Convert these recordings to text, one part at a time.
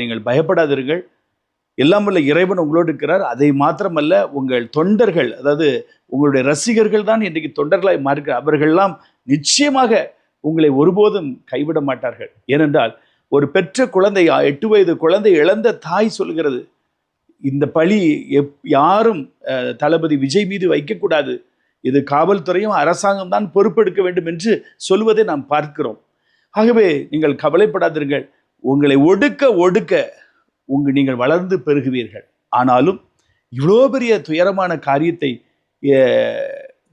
நீங்கள் பயப்படாதீர்கள். எல்லாம் உள்ள இறைவன் உங்களோடு இருக்கிறார். அதை மாத்திரமல்ல உங்கள் தொண்டர்கள் அதாவது உங்களுடைய ரசிகர்கள் தான் இன்றைக்கு தொண்டர்களாய் மாறுகிறார். அவர்கள்லாம் நிச்சயமாக உங்களை ஒருபோதும் கைவிட மாட்டார்கள். ஏனென்றால் ஒரு பெற்ற குழந்தை எட்டு வயது குழந்தை இழந்த தாய் சொல்கிறது இந்த பழி எப் யாரும் தளபதி விஜய் மீது வைக்கக்கூடாது. இது காவல்துறையும் அரசாங்கம் தான் பொறுப்பெடுக்க வேண்டும் என்று சொல்வதை நாம் பார்க்கிறோம். ஆகவே நீங்கள் கவலைப்படாதீர்கள். உங்களை ஒடுக்க ஒடுக்க உங்கள் நீங்கள் வளர்ந்து பெருகுவீர்கள். ஆனாலும் இவ்வளோ பெரிய துயரமான காரியத்தை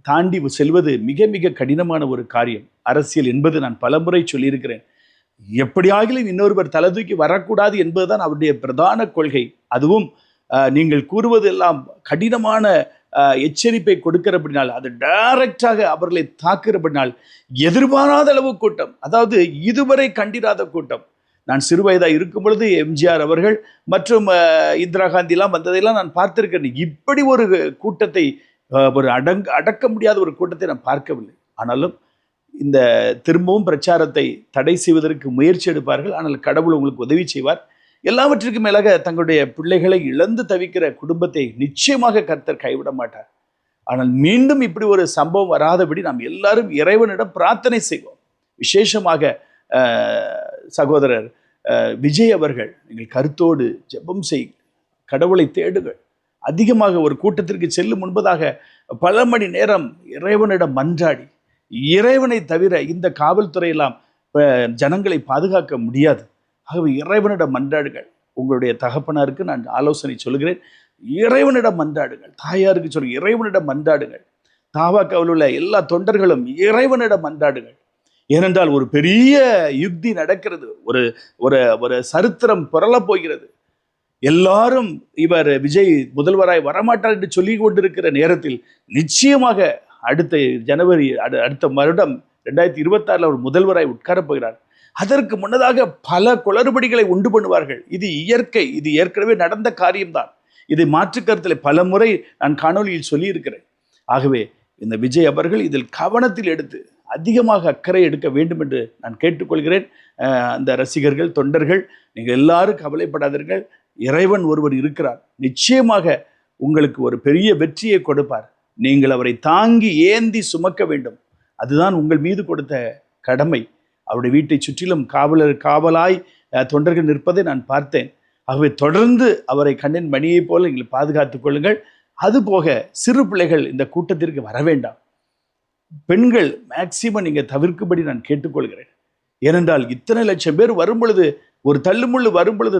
தாண்டி செல்வது மிக மிக கடினமான ஒரு காரியம். அரசியல் என்பது நான் பலமுறை சொல்லியிருக்கிறேன். எப்படியாகிலும் இன்னொருவர் தலை தூக்கி வரக்கூடாது என்பதுதான் அவருடைய பிரதான கொள்கை. அதுவும் நீங்கள் கூறுவதெல்லாம் கடினமான எச்சரிப்பை கொடுக்கிறபடினால் அது டைரக்டாக அவர்களை தாக்குறபடினால் எதிர்பாராத அளவு கூட்டம் அதாவது இதுவரை கண்டிராத கூட்டம் நான் சிறுவயதாக இருக்கும் பொழுது எம்ஜிஆர் அவர்கள் மற்றும் இந்திரா காந்திலாம் வந்ததையெல்லாம் நான் பார்த்திருக்கேன். இப்படி ஒரு கூட்டத்தை ஒரு அடங்க அடக்க முடியாத ஒரு கூட்டத்தை நான் பார்க்கவில்லை. ஆனாலும் இந்த திரும்பவும் பிரச்சாரத்தை தடை செய்வதற்கு முயற்சி எடுப்பார்கள். ஆனால் கடவுள் உங்களுக்கு உதவி செய்வார். எல்லாவற்றிற்கும் மேலாக தங்களுடைய பிள்ளைகளை இழந்து தவிக்கிற குடும்பத்தை நிச்சயமாக கர்த்தர் கைவிட மாட்டார். ஆனால் மீண்டும் இப்படி ஒரு சம்பவம் வராதபடி நாம் எல்லாரும் இறைவனிடம் பிரார்த்தனை செய்வோம். விசேஷமாக சகோதரர் விஜய் அவர்கள் நீங்கள் கருத்தோடு ஜெபம் செய் கடவுளை தேடுங்கள். அதிகமாக ஒரு கூட்டத்திற்கு செல்லும் முன்பதாக பல மணி நேரம் இறைவனிடம் மன்றாடி இறைவனை தவிர இந்த காவல்துறையெல்லாம் ஜனங்களை பாதுகாக்க முடியாது. ஆகவே இறைவனிடம் மன்றாடுங்கள். உங்களுடைய தகப்பனாருக்கு நான் ஆலோசனை சொல்கிறேன் இறைவனிடம் மன்றாடுங்கள். தாயாருக்கு சொல்லுங்கள் இறைவனிடம் மன்றாடுங்கள். தாவாக்காவில் உள்ள எல்லா தொண்டர்களும் இறைவனிடம் மன்றாடுங்கள். ஏனென்றால் ஒரு பெரிய யுக்தி நடக்கிறது. ஒரு ஒரு ஒரு சரித்திரம் புரளப் போகிறது. எல்லாரும் இவர் விஜய் முதல்வராய் வரமாட்டார் என்று சொல்லி கொண்டிருக்கிற நேரத்தில் நிச்சயமாக அடுத்த ஜனவரி அடு- அடுத்த வருடம் ரெண்டாயிரத்தி இருபத்தாறில் அவர் முதல்வராய் உட்காரப் போகிறார். அதற்கு முன்னதாக பல குளறுபடிகளை உண்டு பண்ணுவார்கள். இது இயற்கை இது ஏற்கனவே நடந்த காரியம்தான். இதை மாற்று கருத்தில் பல முறை நான் காணொளியில் சொல்லியிருக்கிறேன். ஆகவே இந்த விஜய் அவர்கள் இதில் கவனத்தில் எடுத்து அதிகமாக அக்கறை எடுக்க வேண்டும் என்று நான் கேட்டுக்கொள்கிறேன். அந்த ரசிகர்கள் தொண்டர்கள் நீங்கள் எல்லாரும் கவலைப்படாதீர்கள். இறைவன் ஒருவர் இருக்கிறார். நிச்சயமாக உங்களுக்கு ஒரு பெரிய வெற்றியை கொடுப்பார். நீங்கள் அவரை தாங்கி ஏந்தி சுமக்க வேண்டும். அதுதான் உங்கள் மீது கொடுத்த கடமை. அவருடைய வீட்டை சுற்றிலும் காவலர் காவலாய் தொண்டர்கள் நிற்பதை நான் பார்த்தேன். ஆகவே தொடர்ந்து அவரை கண்ணின் மணியைப் போல எங்களை பாதுகாத்துக் கொள்ளுங்கள். அதுபோக சிறு பிள்ளைகள் இந்த கூட்டத்திற்கு வர வேண்டாம். பெண்கள் மேக்சிமம் நீங்கள் தவிர்க்கும்படி நான் கேட்டுக்கொள்கிறேன். ஏனென்றால் இத்தனை லட்சம் பேர் வரும் பொழுது ஒரு தள்ளுமுள்ளு வரும் பொழுது